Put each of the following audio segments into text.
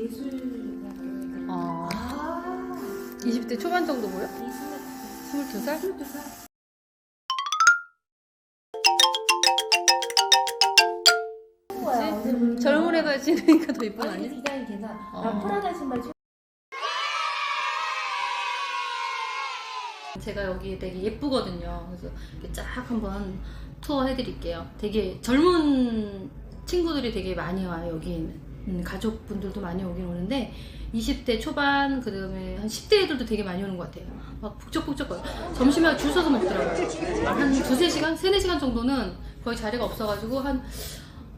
예술 아 20대 초반 정도 보여? 22살? 22살? 그치? 젊은 애가 지니까 더 이쁜 아니, 아니야? 디자인 괜찮아. 나 어. 프라다 신발 최... 제가 여기 되게 예쁘거든요. 그래서 쫙 한번 투어 해드릴게요. 되게 젊은 친구들이 되게 많이 와요, 여기에는. 음, 가족분들도 많이 오긴 오는데, 20대 초반, 그 다음에 한 10대 애들도 되게 많이 오는 것 같아요. 막 북적북적 거려. 점심에 줄 서서 먹더라고요. 한 두세 시간? 세네 시간 정도는 거의 자리가 없어가지고, 한,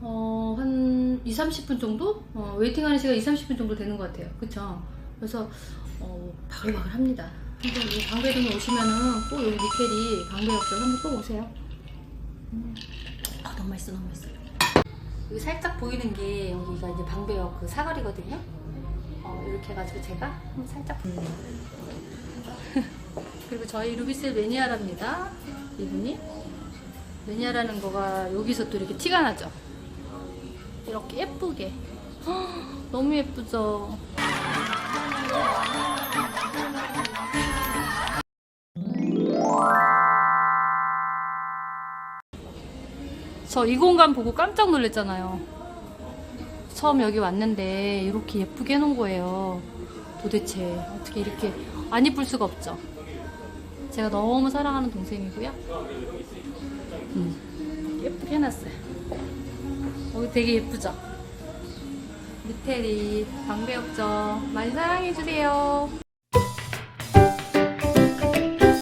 어, 한 2, 30분 정도? 어, 웨이팅하는 시간 2, 30분 정도 되는 것 같아요. 그쵸? 그래서, 어, 바글바글 합니다. 강배동에 오시면은 꼭 여기 니켈이 강배역점 한번 꼭 오세요. 음. 아, 너무 맛있어, 너무 맛있어. 여기 살짝 보이는 게 여기가 이제 방배역 그 사거리거든요. 어, 이렇게 해가지고 제가 한번 살짝. 그리고 저희 루비셀 매니아랍니다. 이분이. 매니아라는 거가 여기서 또 이렇게 티가 나죠. 이렇게 예쁘게. 헉, 너무 예쁘죠. 저 이 공간 보고 깜짝 놀랐잖아요. 처음 여기 왔는데 이렇게 예쁘게 해놓은 거예요. 도대체 어떻게 이렇게 안 이쁠 수가 없죠. 제가 너무 사랑하는 동생이고요. 음, 예쁘게 해놨어요. 여기 되게 예쁘죠? 미테리 방배역점 많이 사랑해주세요.